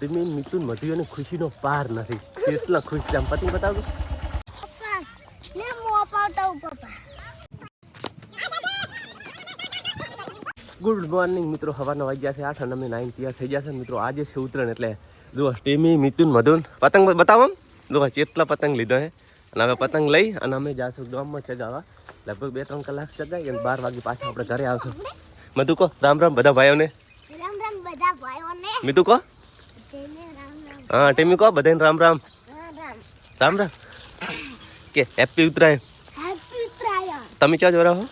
જમીન મિથુન મધુ અને ખુશીનો પાર નથી. કેટલા ખુશ છે આમ પતિ બતાવો ગુડ મોર્નિંગ મિત્રો હવાના વાગ્યા છે આઠ અને અમે નાઇન તૈયાર થઈ ગયા છે. મિત્રો આજે છે ઉત્તરાયણ એટલે જો ટીમી મિથુન મધુન. પતંગ બતાવો જો કેટલા પતંગ લીધો હે. અને હવે પતંગ લઈ અને અમે જાશું ગામમાં ચગાવવા. લગભગ બે ત્રણ કલાક ચગાવી અને બાર વાગે પાછા આપણે ઘરે આવશું. મધુ કહો રામ રામ બધા ભાઈઓને. રામ રામ બધા ભાઈઓને. મિતુ કહો હા ટીમી કહો બધાને રામ રામ. રામ રામ. કે હેપી ઉત્તરાયણ. તમે ક્યાં જોરા હો?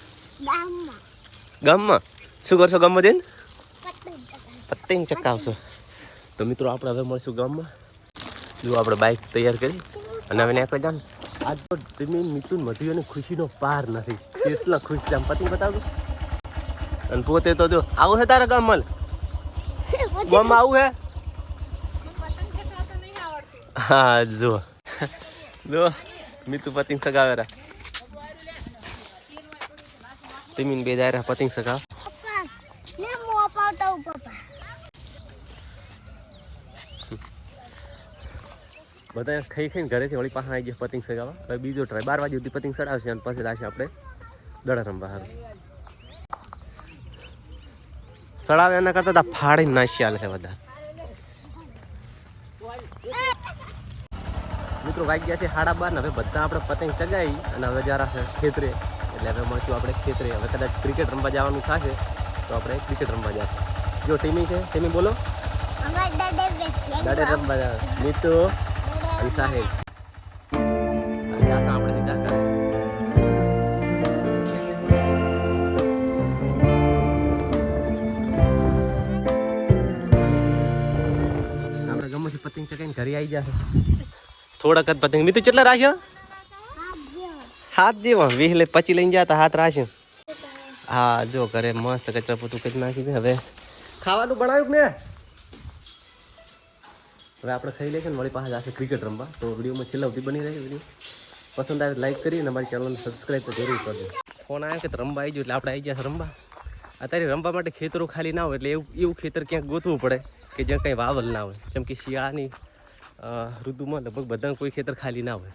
ગામમાં. શું કરશો ગામમાં જઈને? પતંગ ચકાવશો તો મિત્રો આપણે હવે મળશું ગામમાં. જો આપણે બાઇક તૈયાર કરી. અને હવે નીકળી જામ આજ તો જમીન મિતુન મધુ અને ખુશીનો પાર નથી. કેટલા ખુશ છે આમ પતંગ બતાવો? અને પોતે તો જો આવું છે તારા ગામમાં? ગામમાં આવું હે હા જો જો મિતુ પતંગ સગાવેરા તિમીન બે જાય પતંગ સગાવ. બધા ખાઈ ખાઈને ઘરેથી વળી પાછા આવી ગયા પતિંગ સગાવા હવે બીજો ટ્રાય બાર વાગે સુધી પતંગ સડાવશે અને પછી લાશે આપણે દડા રમવા હાલ સડાવે એના કરતા ફાડીને નાસી હાલે છે બધા. મિત્રો ગયા છે સાડા બાર હવે બધા આપણે પતંગ ચગાવી અને હવે જરા છે ખેતરે. એટલે હવે મળશું આપણે ખેતરે. હવે કદાચ ક્રિકેટ રમવા જવાનું થશે તો આપણે ક્રિકેટ રમવા જશે. જો ટીમી છે? ટીમી બોલો. દાડે રમવા જાવ. મિત્રો અને સાહેબ. અને આશા આપણે સીધા કરે આપણે પતંગ ચકાઈને ઘરે આવી જશે થોડાક જ પતંગ. મિતુ, કેટલા રાખ્યો? હાથ જેવા વીસ લે, પચી લઈને જતા હાથ રાખ્યો. હા, જો ઘરે મસ્ત કચરા પોતું કરી નાખી છે. હવે ખાવાનું બનાવ્યું મેં? હવે આપણે ખાઈ લઈશું ને વળી પાસે જશે ક્રિકેટ રમવા. તો વિડીયોમાં છેલ્લા સુધી બની રહે વીડિયો. પસંદ આવે લાઈક કરી અને અમારી ચેનલને સબસ્ક્રાઈબ તો જરૂર કરજો. ફોન આવ્યો કે રમવા આવી ગયો એટલે આપણે આવી ગયા રમવા. અત્યારે રમવા માટે ખેતરો ખાલી ના હોય એટલે એવું એવું ખેતર ક્યાંક ગોતવું પડે કે જ્યાં કંઈ વાવલ ના હોય. જેમ કે શિયાળાની ઋતુમાં લગભગ બધા કોઈ ખેતર ખાલી ના હોય.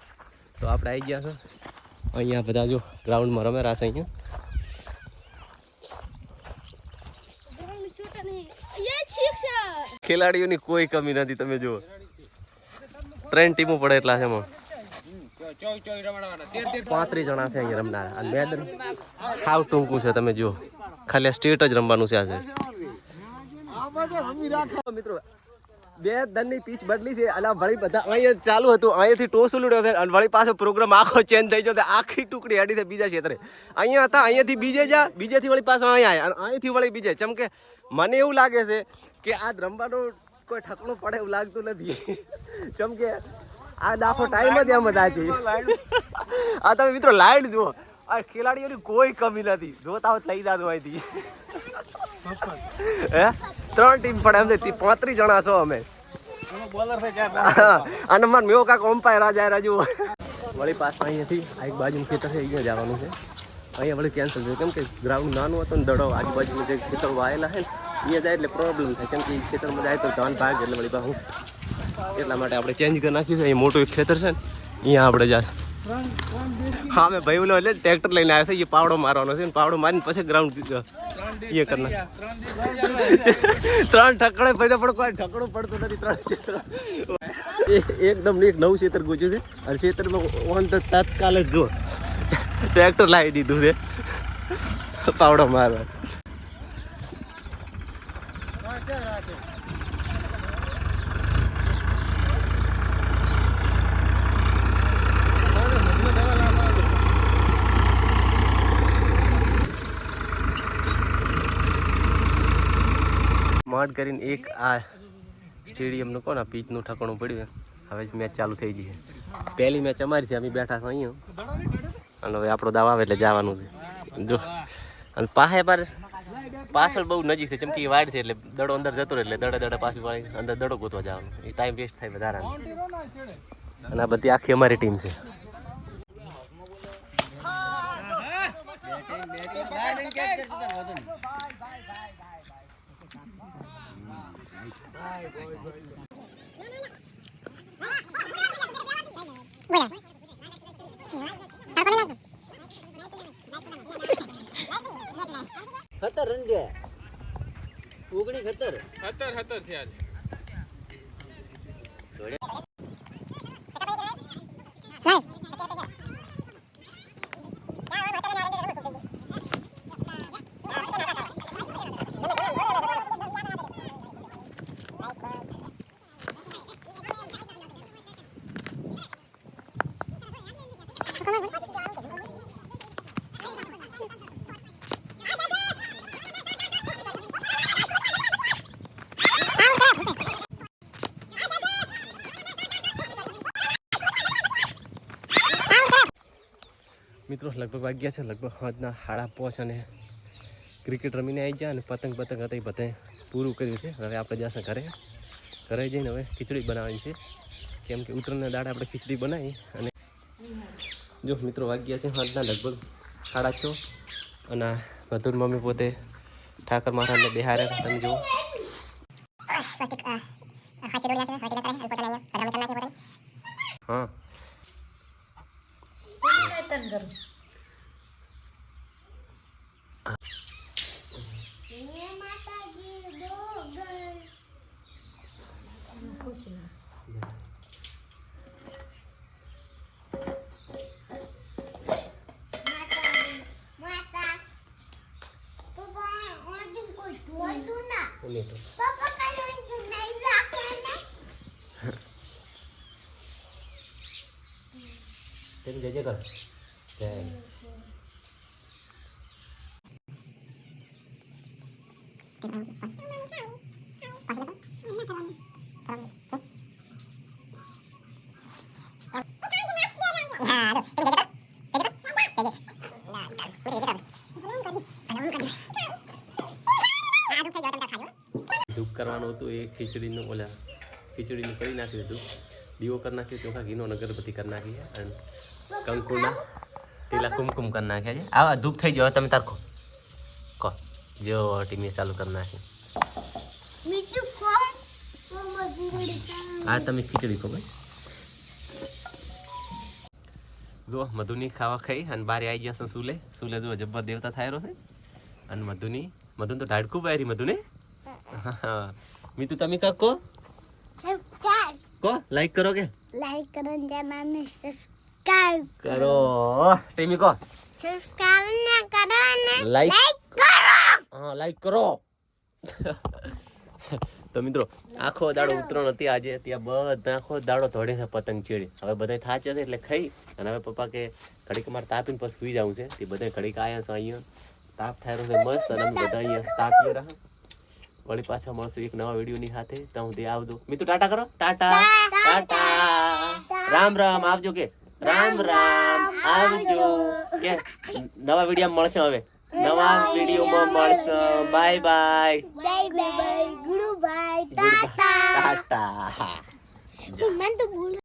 તો આપણે આવી ગયા છે. અહીંયા બધા જો ગ્રાઉન્ડમાં રમેરા છે અહીંયા. ખેલાડીઓની કોઈ કમી નથી તમે જુઓ. ત્રણ ટીમો પડે એટલા છે એમાં. પાંત્રીસ જણા છે અહીંયા રમનારા. અને મેદાન હાવ ટૂંકું છે તમે જુઓ. ખાલી સ્ટેટ જ રમવાનું છે આજે. મિત્રો બે દનની પીચ બદલી છે અને વળી બધા અહીંયા ચાલુ હતું. અહીંયાથી ટોસ ઉલડ્યો છે અને વળી પાછો પ્રોગ્રામ આખો ચેન્જ થઈ ગયો તો આખી ટુકડી હાડી છે બીજા ક્ષેત્રે. અહીંયા હતા અહીંયાથી બીજે જા બીજેથી વળી પાછો અહીંયા આવ્યા અને અહીંથી વળી બીજે. ચમ કે મને એવું લાગે છે કે આ રમવાનું કોઈ ઠકણું પડે એવું લાગતું નથી. ચમ કે આ દાખો ટાઈમ જ એમ જ આ છે. આ તમે મિત્રો લાઈટ જુઓ. આ ખેલાડીઓની કોઈ કમી નથી. જોતા હોત લઈ જાતું અહીંથી. હે? ત્રણ ટીમ પડે એમ છે. પાંત્રીસ જણા છો અમે. અને મને મેવો કાંક ઓમ્પાયર રાજા રાજુ. વળી પાસ અહીંયાથી આ એક બાજુનું ખેતર છે અહીંયા જવાનું છે. અહીંયા વળી કેન્સલ થયું. કેમ કે ગ્રાઉન્ડ નાનું હતું ને દડો, આજુબાજુનું જે ખેતરો વાયેલા છે ને અહીંયા જાય એટલે પ્રોબ્લેમ થાય. કેમ કે ખેતરમાં જાય તો ધાન ભાગ, એટલે વળી પાછું એટલા માટે આપણે ચેન્જ કરી નાખ્યું છે. અહીં મોટું ખેતર છે ને અહીંયા આપણે જાય હા મેં ભાઈ એટલે ટ્રેક્ટર લઈને આવ્યો છે એ પાવડો મારવાનો છે પાવડો મારીને પછી ગ્રાઉન્ડ એ કરના ત્રણ ઠકડે પડે પણ કોઈ ઠકડું પડતું નથી, ત્રણ ક્ષેત્ર. એકદમ એક નવું ક્ષેત્ર ગુજ્યું છે. અને ક્ષેત્રમાં ઓન તો તત્કાલ જ જો ટ્રેક્ટર લાવી દીધું છે. પાવડો મારવા મડ કરીને એક આ સ્ટેડિયમનું કોણ આ પીચનું ઠકાણું પડ્યું હવે જ મેચ ચાલુ થઈ ગઈ છે. પહેલી મેચ અમારી છે, અમે બેઠા છો અહીંયા. અને હવે આપણો દાવ આવે એટલે જવાનું છે. જો, અને પાસે પર પાછળ બહુ નજીક છે ચમકી વાડ છે એટલે દડો અંદર જતો રહે એટલે દડે દડે પાછું વાળી અંદર દડો ગોતવા જવાનું. એ ટાઈમ વેસ્ટ થાય વધારાનો અને આ બધી આખી અમારી ટીમ છે. સમજે ઓગણી ખતર ખતર ખતર થયા છે. મિત્રો, લગભગ વાગ્યા છે, લગભગ સાંજના સાડા પાંચ અને ક્રિકેટ રમીને આવી ગયા અને પતંગ પતંગ હતા એ બધે પૂરું કર્યું છે. હવે આપણે જશે ઘરે. ઘરે જઈને હવે ખીચડી બનાવવાની છે. કેમ કે ઉત્તરાયણના દાડા આપણે ખીચડી બનાવી અને જો મિત્રો, વાગ્યા છે સાંજના લગભગ સાડા છ અને બધું મમ્મી પોતે ઠાકર મહારાજને બિહાર તમે જુઓ. હા. માતાજી, માતા પપ્પા ઓનથી કોઈ જોતું ના પપ્પા કાલે ઓનથી નહીં રાખે ને તેમ જય જય ધૂપ કરવાનું હતું એ ખીચડીનું ઓલા ખીચડીનું કરી નાખ્યું હતું. દીવો કરી નાખ્યો ચોખા ઘીનો અગરબત્તી કરી નાખી અને કંકુના ટીલા કુમકુમ કરી નાખ્યા છે. આવા ધૂપ થઈ ગયો તમે તારખો કહો જો ટીમી ચાલુ કરી નાખી આ તમે ખીચડી ખો જો મધુની ખાવા ખાઈ અને બારે આવી ગયા છે સુલે. સુલે જો જબ્બર દેવતા થાય રહ્યો છે. અને મધુની મધુને તો ઢાડકું બારી મધુને. મીતુ તમે કાક કો કહો લાઈક કરો કે? લાઈક કરો ને ચેનલને સબસ્ક્રાઇબ કરો. ટીમી કહો. સબસ્ક્રાઇબ ના કરો ને લાઈક કરો. હા લાઈક કરો. તો મિત્રો આખો દાડો ઉતરણ હતી આજે ત્યાં બધા આખો દાડો ધોડે છે પતંગ ચીડી. હવે બધા થાચે છે એટલે ખાઈ અને હવે પપ્પા કે ઘડીક મારે તાપીને પછી સુઈ જવું છે. તે બધા ઘડીક આવ્યા છે અહીંયા. તાપ થાય છે મસ્ત અને બધા અહીંયા તાપીએ રહ્યા. વળી પાછા મળશું એક નવા વિડીયોની સાથે. હું ત્યાં આવજો. મિત્રો ટાટા કરો. ટાટા. ટાટા. રામ રામ. આવજો કે. રામ રામ આવજો. કે નવા વીડિયો મળશે હવે. નવા વિડીયોમાં મળશે. Bye bye. Bye bye. Goodbye Tata. ટાટા. મને તો ભૂલ